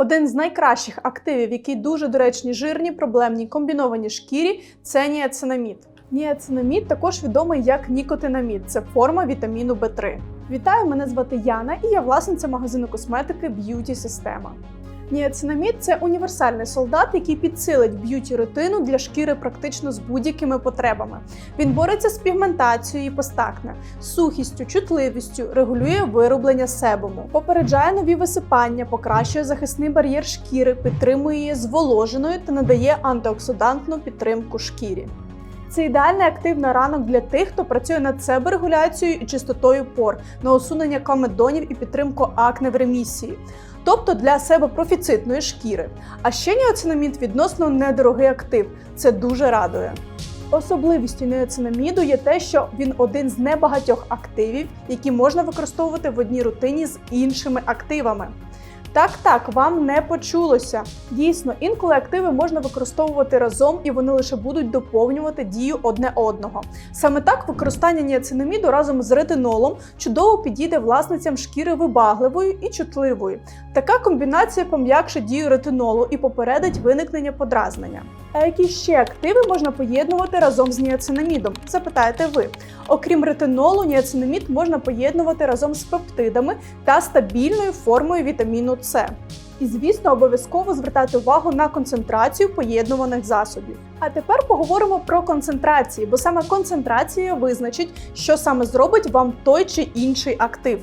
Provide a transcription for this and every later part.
Один з найкращих активів, який дуже доречні жирні, проблемні, комбіновані шкірі, це ніацинамід. Ніацинамід також відомий як нікотинамід. Це форма вітаміну В3. Вітаю, мене звати Яна, і я власниця магазину косметики Б'юті Система. Ніацинамід це універсальний солдат, який підсилить б'юті рутину для шкіри практично з будь-якими потребами. Він бореться з пігментацією і постакне, сухістю, чутливістю, регулює вироблення себуму, попереджає нові висипання, покращує захисний бар'єр шкіри, підтримує її зволоженою та надає антиоксидантну підтримку шкірі. Це ідеальний актив на ранок для тих, хто працює над себорегуляцією і чистотою пор, на усунення комедонів і підтримку акне в ремісії. Тобто для себе профіцитної шкіри. А ще ніоцинамід відносно недорогий актив. Це дуже радує. Особливістю неоцинаміду є те, що він один з небагатьох активів, які можна використовувати в одній рутині з іншими активами. Так, так, вам не почулося. Дійсно, інколи активи можна використовувати разом і вони лише будуть доповнювати дію одне одного. Саме так використання ніацинаміду разом з ретинолом чудово підійде власницям шкіри вибагливої і чутливої. Така комбінація пом'якшить дію ретинолу і попередить виникнення подразнення. А які ще активи можна поєднувати разом з ніацинамідом? Запитаєте ви. Окрім ретинолу, ніацинамід можна поєднувати разом з пептидами та стабільною формою вітаміну С. І, звісно, обов'язково звертати увагу на концентрацію поєднуваних засобів. А тепер поговоримо про концентрації, бо саме концентрація визначить, що саме зробить вам той чи інший актив.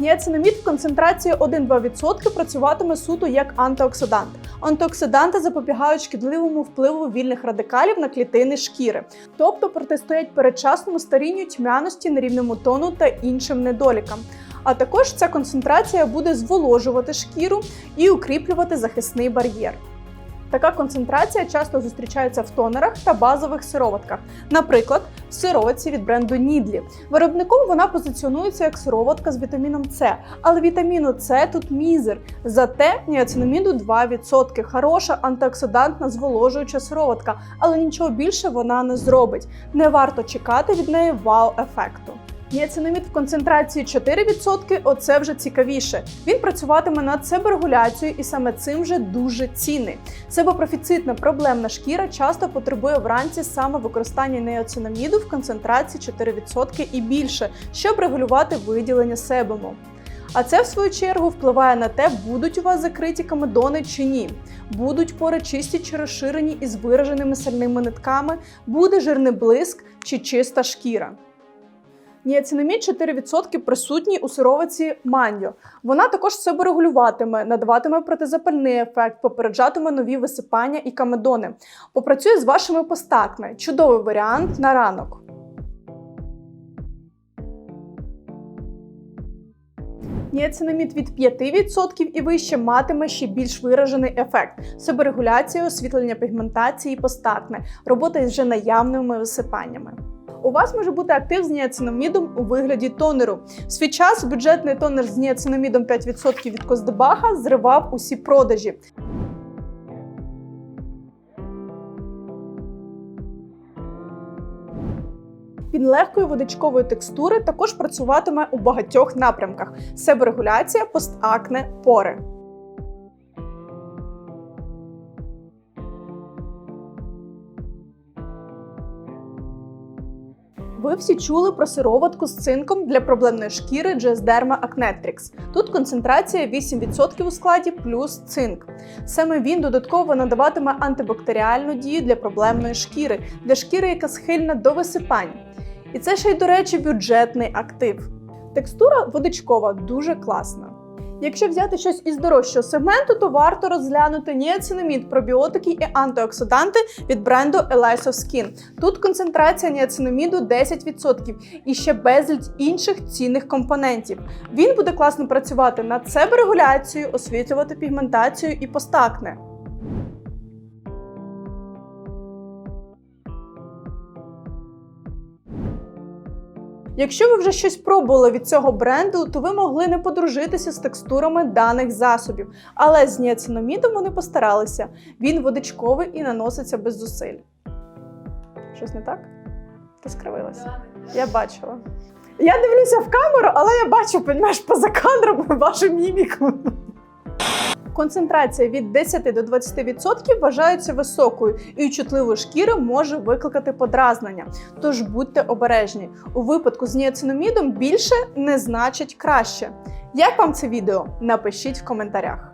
Ніацинамід в концентрації 1-2% працюватиме суто як антиоксидант. Антиоксиданти запобігають шкідливому впливу вільних радикалів на клітини шкіри, тобто протистоять передчасному старінню тьмяності, нерівному тону та іншим недолікам. А також ця концентрація буде зволожувати шкіру і укріплювати захисний бар'єр. Така концентрація часто зустрічається в тонерах та базових сироватках, наприклад, в сироватці від бренду Нідлі. Виробником вона позиціонується як сироватка з вітаміном С, але вітаміну С тут мізер. Зате ніацинаміду 2%. Хороша антиоксидантна зволожуюча сироватка, але нічого більше вона не зробить. Не варто чекати від неї вау-ефекту. Ніацинамід в концентрації 4% оце вже цікавіше. Він працюватиме над себорегуляцією і саме цим вже дуже цінний. Себопрофіцитна проблемна шкіра часто потребує вранці саме використання неоцинаміду в концентрації 4% і більше, щоб регулювати виділення себуму. А це, в свою чергу, впливає на те, будуть у вас закриті комедони чи ні. Будуть пори чисті чи розширені із вираженими сальними нитками, буде жирний блиск чи чиста шкіра. Ніацинамід 4% присутній у сировиці маньо. Вона також себе регулюватиме, надаватиме протизапальний ефект, попереджатиме нові висипання і камедони. Попрацює з вашими постакне. Чудовий варіант на ранок. Ніацинамід від 5% і вище матиме ще більш виражений ефект: себорегуляція, освітлення пігментації, постакне, робота із вже наявними висипаннями. У вас може бути актив з ніацинамідом у вигляді тонеру. В свій час бюджетний тонер з ніацинамідом 5% від Коздебаха зривав усі продажі. Він легкої водичкової текстури також працюватиме у багатьох напрямках: себорегуляція, постакне, пори. Ви всі чули про сироватку з цинком для проблемної шкіри Jazderma Acnetrix. Тут концентрація 8% у складі плюс цинк. Саме він додатково надаватиме антибактеріальну дію для проблемної шкіри, для шкіри, яка схильна до висипань. І це ще й, до речі, бюджетний актив. Текстура водичкова дуже класна. Якщо взяти щось із дорожчого сегменту, то варто розглянути ніацинамід, пробіотики і антиоксиданти від бренду Elice of Skin. Тут концентрація ніацинаміду 10% і ще безліч інших цінних компонентів. Він буде класно працювати над себерегуляцією, освітлювати пігментацію і постакне. Якщо ви вже щось пробували від цього бренду, то ви могли не подружитися з текстурами даних засобів. Але з ніацинамідом вони постаралися. Він водичковий і наноситься без зусиль. Щось не так? Ти скривилася? Я бачила. Я дивлюся в камеру, але я бачу, понімаєш, поза кадром вашу міміку. Концентрація від 10 до 20% вважається високою, і у чутливу шкіру може викликати подразнення. Тож будьте обережні. У випадку з ніацинамідом більше не значить краще. Як вам це відео? Напишіть в коментарях.